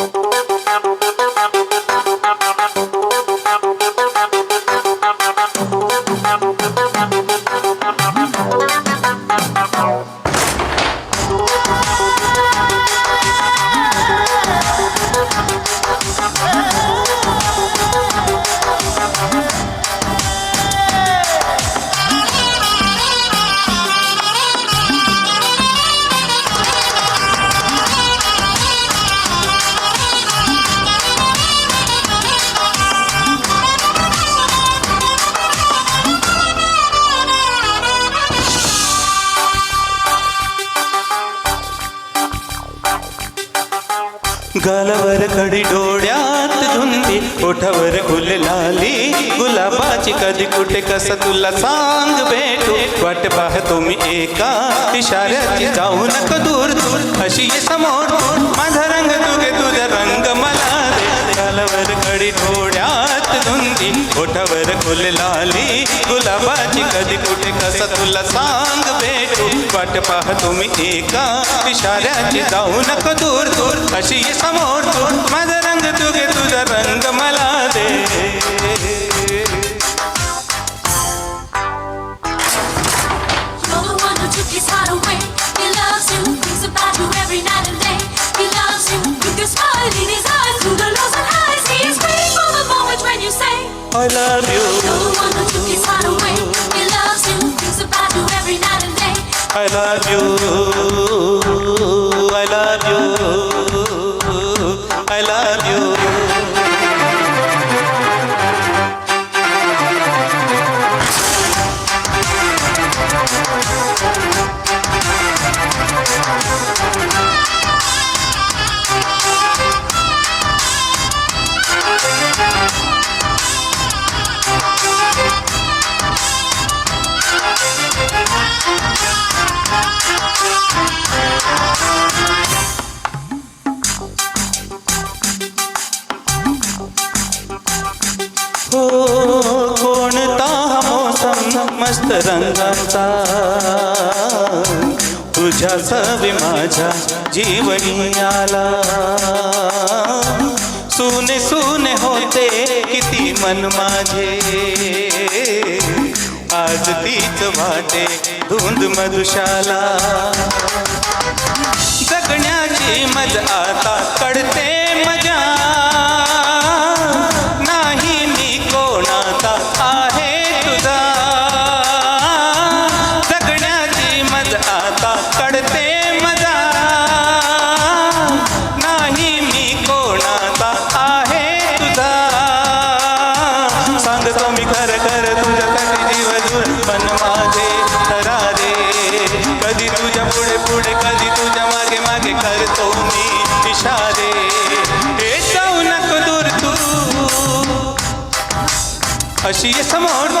Thank you. गालावर खडी डोळ्यात धुंदी ओठावर लाली. गुलाबाची कधी कुठे कसं तुला सांग भेटू? वाट पाहतो मी एका इशाऱ्याची. जाऊ नका दूर दूर. अशी समोर. माझा रंग तुगे तुझा रंग मला ओठावर ओठावर लाली गुलाबाची कधी कुठे कसं तुला सांग भेटू? वाट पाहतो मी एका इशाऱ्याची जाऊ नको दूर दूर. अशी समोर दूर. माझा रंग तुझे तुझा रंग मला दे. I love you You're the one who took his heart away. He loves you, thinks about you every night and day. I love you I love you हो कोणता हा मोसम मस्त रंगाचा? तुझ्या सवी माझ्या जीवनी आला. सुने सुने होते किती मन माझे. आज तीच वाटे धुंद मधुशाला. जगण्याची मजा आता कडते मजा. कोणाचा आहे तुझा. जगण्याची मजा आता कळते मजा. नाही मी कोणाचा आहे तुझा. सांगतो मी खरं खरं तुझ्यासाठी जीव दूर पण माझे रे कधी तुझ्या पुढे पुढे कधी तुझ्या मागे मागे करतो मी इशारे. अशी ये समोर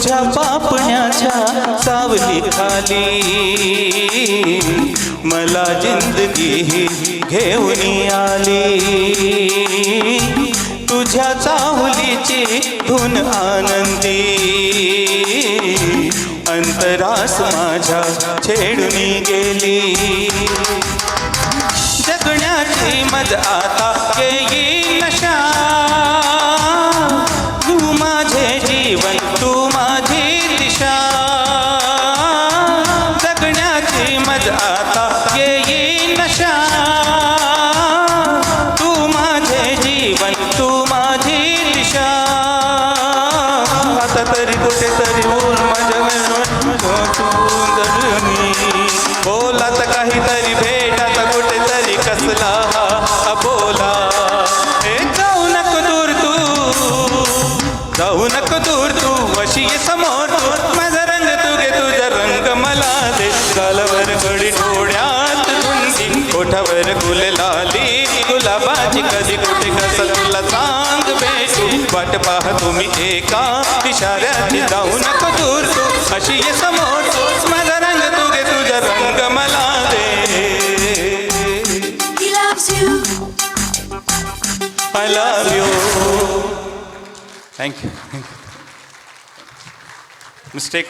तुझ्या पापण्याच्या सावली खाली. मला जिंदगी घेऊन आली. तुझ्या चाहुलीची धुन आनंदी. अंतरास माझ्या छेडून गेली. जगण्याची मज आता येई नशा. ये समोर माझा रंग तू घे तुझा रंग मला दे. गालावर गडी डोळ्यात धुंदी ओठावर गुल लाली. गुलाबाची कधी कुठे कसं तुला सांग भेटू? वाट पाह तुम्ही एका इशाऱ्याची जाऊ नको दूर तू. अशी ये समोर माझा रंग तू घे तुझा रंग मला दे. He loves you. I love you thank you mistake